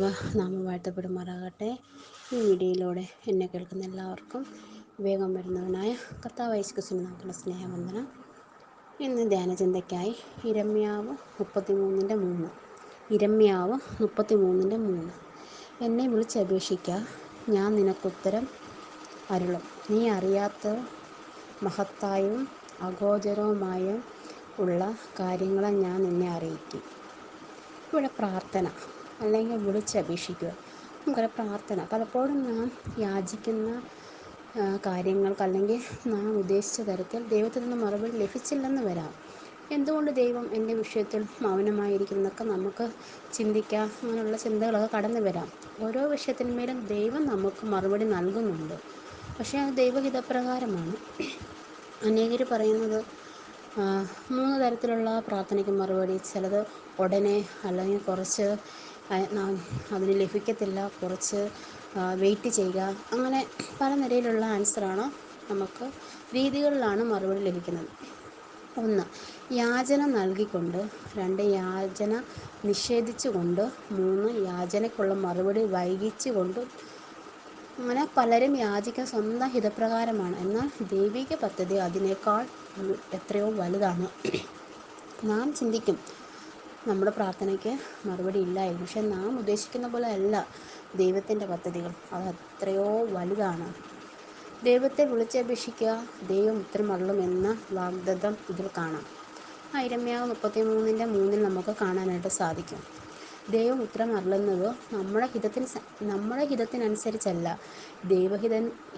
വാഴ്ത്തപ്പെടുമാറാകട്ടെ. ഈ വീഡിയോയിലൂടെ എന്നെ കേൾക്കുന്ന എല്ലാവർക്കും വേഗം വരുന്നവനായ കർത്താവ് യേശുക്രിസ്തുവിന്റെ നാമത്തിലുള്ള സ്നേഹവന്ദനം. ഇന്ന് ധ്യാനചിന്തയ്ക്കായി ഇരമ്യാവ് മുപ്പത്തിമൂന്നിന്റെ മൂന്ന്. ഇരമ്യാവ് മുപ്പത്തിമൂന്നിന്റെ മൂന്ന്. എന്നെ വിളിച്ചപേക്ഷിക്കുക ഞാൻ നിനക്കുത്തരം അരുളും. നീ അറിയാത്ത മഹത്തായും അഗോചരവുമായ ഉള്ള കാര്യങ്ങളെ ഞാൻ നിന്നെ അറിയിക്കും. ഇവിടെ പ്രാർത്ഥന. അല്ലെങ്കിൽ വിളിച്ചപേക്ഷിക്കുക നമുക്കറിയാം പ്രാർത്ഥന. പലപ്പോഴും നാം യാചിക്കുന്ന കാര്യങ്ങൾക്ക് അല്ലെങ്കിൽ നാം ഉദ്ദേശിച്ച തരത്തിൽ ദൈവത്തിൽ നിന്ന് മറുപടി ലഭിച്ചില്ലെന്ന് വരാം. എന്തുകൊണ്ട് ദൈവം എന്റെ വിഷയത്തിൽ മൗനമായിരിക്കുന്നൊക്കെ നമുക്ക് ചിന്തിക്കാം? അങ്ങനെയുള്ള ചിന്തകളൊക്കെ കടന്നു വരാം. ഓരോ വിഷയത്തിന്മേലും ദൈവം നമുക്ക് മറുപടി നൽകുന്നുണ്ട്. പക്ഷേ അത് ദൈവഹിതപ്രകാരമാണ്. അനേകർ പറയുന്നത് മൂന്ന് തരത്തിലുള്ള പ്രാർത്ഥനയ്ക്ക് മറുപടി. ചിലത് ഉടനെ അല്ലെങ്കിൽ കുറച്ച് അതിന് ലഭിക്കത്തില്ല കുറച്ച് വെയിറ്റ് ചെയ്യുക. അങ്ങനെ പല നിലയിലുള്ള ആൻസറാണ് നമുക്ക് രീതികളിലാണ് മറുപടി ലഭിക്കുന്നത്. ഒന്ന് യാചന നൽകിക്കൊണ്ട് രണ്ട് യാചന നിഷേധിച്ചുകൊണ്ട് മൂന്ന് യാചനയ്ക്കുള്ള മറുപടി വൈകിച്ചുകൊണ്ട് അങ്ങനെ പലരും യാചിക്കാൻ സ്വന്തം ഹിതപ്രകാരമാണ്. എന്നാൽ ദൈവിക പദ്ധതി അതിനേക്കാൾ എത്രയോ വലുതാണ്. നാം ചിന്തിക്കും നമ്മുടെ പ്രാർത്ഥനയ്ക്ക് മറുപടി ഇല്ലായിരുന്നു. പക്ഷെ നാം ഉദ്ദേശിക്കുന്ന പോലെ അല്ല ദൈവത്തിന്റെ പദ്ധതികൾ. അത് എത്രയോ വലുതാണ്. ദൈവത്തെ വിളിച്ചപേക്ഷിക്കുക ദൈവം ഉത്തരം എന്ന വാഗ്ദത്തം ഇതിൽ കാണാം. ഐരമ്യാവ് മുപ്പത്തി മൂന്നിന്റെ മൂന്നിൽ നമുക്ക് കാണാനായിട്ട് സാധിക്കും. ദൈവം ഉത്തരം അരുളുന്നത് നമ്മുടെ ഹിതത്തിന് നമ്മുടെ ഹിതത്തിനനുസരിച്ചല്ല. ദൈവഹിത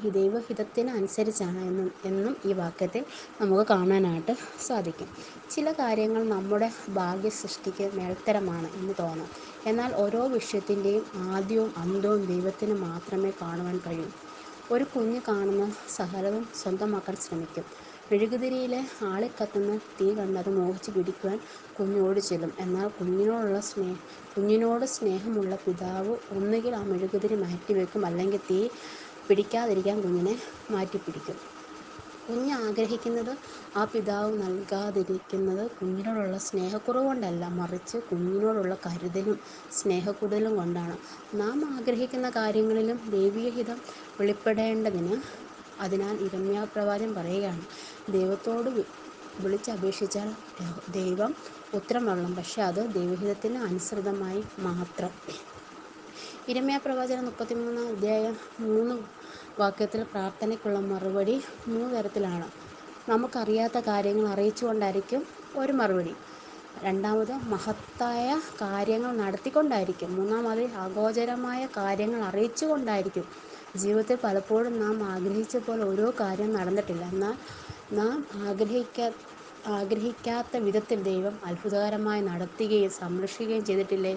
ദൈവഹിതത്തിന് അനുസരിച്ചാണ് എന്നും എന്നും ഈ വാക്യത്തെ നമുക്ക് കാണാനായിട്ട് സാധിക്കും. ചില കാര്യങ്ങൾ നമ്മുടെ ഭാഗ്യ സൃഷ്ടിക്ക് മേൽത്തരമാണ് എന്ന് തോന്നാം. എന്നാൽ ഓരോ വിഷയത്തിന്റെയും ആദ്യവും അന്തവും ദൈവത്തിന് മാത്രമേ കാണുവാൻ കഴിയൂ. ഒരു കുഞ്ഞ് കാണുന്ന സകലവും സ്വന്തമാക്കാൻ ശ്രമിക്കും. മെഴുകുതിരിയിലെ ആളിക്കത്തുന്ന തീ കണ്ടത് മോഹിച്ച് പിടിക്കുവാൻ കുഞ്ഞോട് ചെല്ലും. എന്നാൽ കുഞ്ഞിനോടുള്ള സ്നേഹ കുഞ്ഞിനോട് സ്നേഹമുള്ള പിതാവ് ഒന്നുകിൽ ആ മെഴുകുതിരി മാറ്റിവെക്കും അല്ലെങ്കിൽ തീ പിടിക്കാതിരിക്കാൻ കുഞ്ഞിനെ മാറ്റിപ്പിടിക്കും. കുഞ്ഞ് ആഗ്രഹിക്കുന്നത് ആ പിതാവ് നൽകാതിരിക്കുന്നത് കുഞ്ഞിനോടുള്ള സ്നേഹക്കുറവ് കൊണ്ടല്ല മറിച്ച് കുഞ്ഞിനോടുള്ള കരുതലും സ്നേഹക്കുതലും കൊണ്ടാണ്. നാം ആഗ്രഹിക്കുന്ന കാര്യങ്ങളിലും ദൈവീയഹിതം വെളിപ്പെടേണ്ടതിന് അതിനാൽ ഇരമ്യാ പ്രവാചകൻ പറയുകയാണ്. ദൈവത്തോട് വിളിച്ചപേക്ഷിച്ചാൽ ദൈവം ഉത്തരം നൽകും പക്ഷെ അത് ദൈവഹിതത്തിന് അനുസൃതമായി മാത്രം. ഇരമ്യ പ്രവചനം മുപ്പത്തിമൂന്ന് അധ്യായം മൂന്ന് വാക്യത്തിൽ പ്രാർത്ഥനയ്ക്കുള്ള മറുപടി മൂന്ന് തരത്തിലാണ് നമുക്കറിയാത്ത കാര്യങ്ങൾ അറിയിച്ചുകൊണ്ടായിരിക്കും ഒരു മറുപടി. രണ്ടാമത് മഹത്തായ കാര്യങ്ങൾ നടത്തിക്കൊണ്ടായിരിക്കും. മൂന്നാമത് അഗോചരമായ കാര്യങ്ങൾ അറിയിച്ചുകൊണ്ടായിരിക്കും. ജീവിതത്തിൽ പലപ്പോഴും നാം ആഗ്രഹിച്ച പോലെ ഓരോ കാര്യം നടന്നിട്ടില്ല. എന്നാൽ നാം ആഗ്രഹിക്കാ ആഗ്രഹിക്കാത്ത വിധത്തിൽ ദൈവം അത്ഭുതകരമായി നടത്തുകയും സംരക്ഷിക്കുകയും ചെയ്തിട്ടില്ലേ?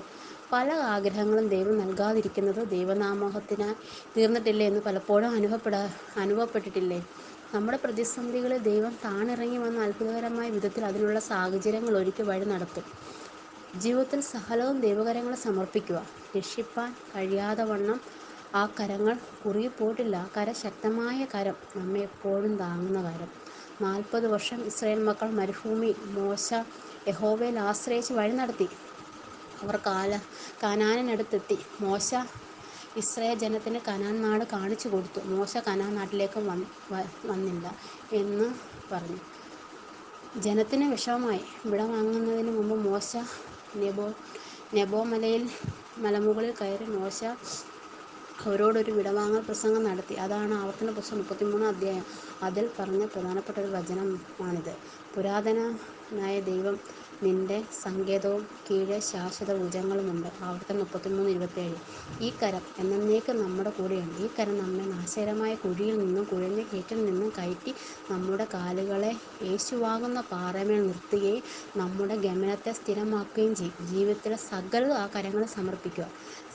പല ആഗ്രഹങ്ങളും ദൈവം നൽകാതിരിക്കുന്നത് ദൈവനാമോഹത്തിനായി തീർന്നിട്ടില്ലേ എന്ന് പലപ്പോഴും അനുഭവപ്പെടാ അനുഭവപ്പെട്ടിട്ടില്ലേ? നമ്മുടെ പ്രതിസന്ധികളിൽ ദൈവം താണിറങ്ങി വന്ന അത്ഭുതകരമായ വിധത്തിൽ അതിനുള്ള സാഹചര്യങ്ങൾ ഒരുക്കി വഴി നടത്തും. ജീവിതത്തിൽ സഹലവും ദൈവകരങ്ങളെ സമർപ്പിക്കുക. രക്ഷിപ്പാൻ കഴിയാതെ വണ്ണം ആ കരങ്ങൾ കുറുകിപ്പോയിട്ടില്ല. കര ശക്തമായ കരം നമ്മെ എപ്പോഴും താങ്ങുന്ന കരം. നാൽപ്പത് വർഷം ഇസ്രായേൽ മക്കൾ മരുഭൂമി മോശ യഹോവയിൽ ആശ്രയിച്ച് വഴി നടത്തി. അവർ കാല കനാനിനടുത്തെത്തി. മോശ ഇസ്രായേൽ ജനത്തിന് കനാൻ നാട് കാണിച്ചു കൊടുത്തു. മോശ കനാൻ നാട്ടിലേക്ക് വന്നില്ല എന്ന് പറഞ്ഞു. ജനത്തിന് വിഷമമായി. വിട വാങ്ങുന്നതിന് മുമ്പ് മോശ നെബോ നെബോ മലയിൽ മലമുകളിൽ കയറി മോശ അവരോടൊരു വിടവാങ്ങൽ പ്രസംഗം നടത്തി. അതാണ് ആവർത്തന പുസ്തകം മുപ്പത്തിമൂന്നാം അധ്യായം. അതിൽ പറഞ്ഞ പ്രധാനപ്പെട്ട ഒരു വചനമാണിത്. പുരാതനനായ ദൈവം നിന്റെ സങ്കേതവും കീഴെ ശാശ്വത ഭുജങ്ങളുമുണ്ട്. ആവർത്തനം മുപ്പത്തിമൂന്ന് ഇരുപത്തേഴ് ഈ കരം എന്നേക്കും നമ്മുടെ കൂടെയുണ്ട്. ഈ കരം നമ്മെ നാശകരമായ കുഴിയിൽ നിന്നും കുഴഞ്ഞ കയറ്റിൽ നിന്നും കയറ്റി നമ്മുടെ കാലുകളെ യേശുവാകുന്ന പാറമേൽ നിർത്തുകയും നമ്മുടെ ഗമനത്തെ സ്ഥിരമാക്കുകയും ചെയ്യും. ജീവിതത്തിലെ സകലതും ആ കരങ്ങളെ സമർപ്പിക്കുക.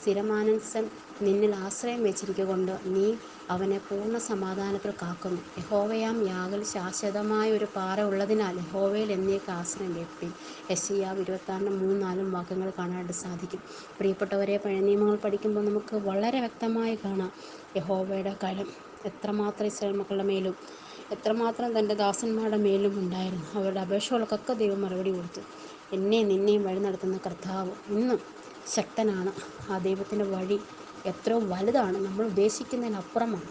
സ്ഥിരമാനസൻ നിന്നിൽ ആശ്രയം വെച്ചിരിക്കൊണ്ട് നീ അവനെ പൂർണ സമാധാനത്തിൽ കാക്കുന്നു. യഹോവയാം യാഗൽ ശാശ്വതമായ ഒരു പാറ ഉള്ളതിനാൽ യഹോവയിൽ എന്നേക്ക് ആശ്രയം വെപ്പിൻ യെശയ്യാവ് ഇരുപത്താറിന്റെ മൂന്ന് നാലും വാക്യങ്ങൾ കാണാനായിട്ട് സാധിക്കും. പ്രിയപ്പെട്ടവരെ പഴയ നിയമങ്ങൾ പഠിക്കുമ്പോൾ നമുക്ക് വളരെ വ്യക്തമായി കാണാം യഹോവയുടെ കരം എത്രമാത്രം ഇസ്രായേൽ മക്കളുടെ മേലും എത്രമാത്രം തന്റെ ദാസന്മാരുടെ മേലും ഉണ്ടായിരുന്നു. അവരുടെ അപേക്ഷകൾക്കൊക്കെ ദൈവം മറുപടി കൊടുത്തു. എന്നെ നിന്നെയും വഴി നടത്തുന്ന കർത്താവ് ഇന്നും ശക്തനാണ്. ആ ദൈവത്തിന്റെ വഴി എത്രയോ വലുതാണ്. നമ്മൾ ഉദ്ദേശിക്കുന്നതിനപ്പുറമാണ്.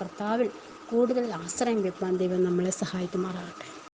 കർത്താവിൽ കൂടുതൽ ആശ്രയം വെപ്പാൻ ദൈവം നമ്മളെ സഹായിക്കുമാറാകട്ടെ.